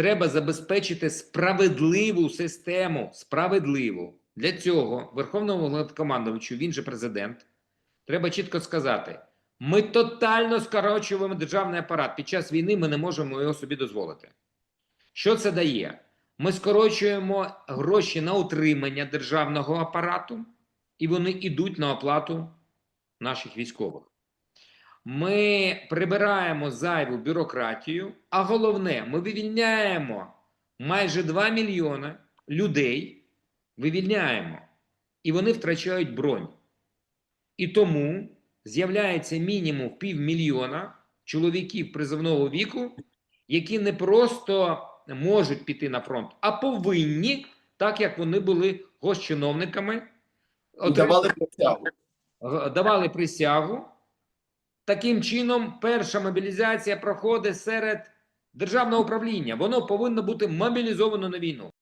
Треба забезпечити справедливу систему. Справедливу. Для цього Верховному Головнокомандувачу, він же президент, треба чітко сказати: ми тотально скорочуємо державний апарат. Під час війни ми не можемо його собі дозволити. Що це дає? Ми скорочуємо гроші на утримання державного апарату, і вони йдуть на оплату наших військових. Ми прибираємо зайву бюрократію, а головне, ми вивільняємо майже 2 мільйони людей. Вивільняємо, і вони втрачають бронь. І тому з'являється мінімум півмільйона чоловіків призовного віку, які не просто можуть піти на фронт, а повинні, так як вони були госчиновниками, давали присягу. Давали присягу. Таким чином, перша мобілізація проходить серед державного управління. Воно повинно бути мобілізовано на війну.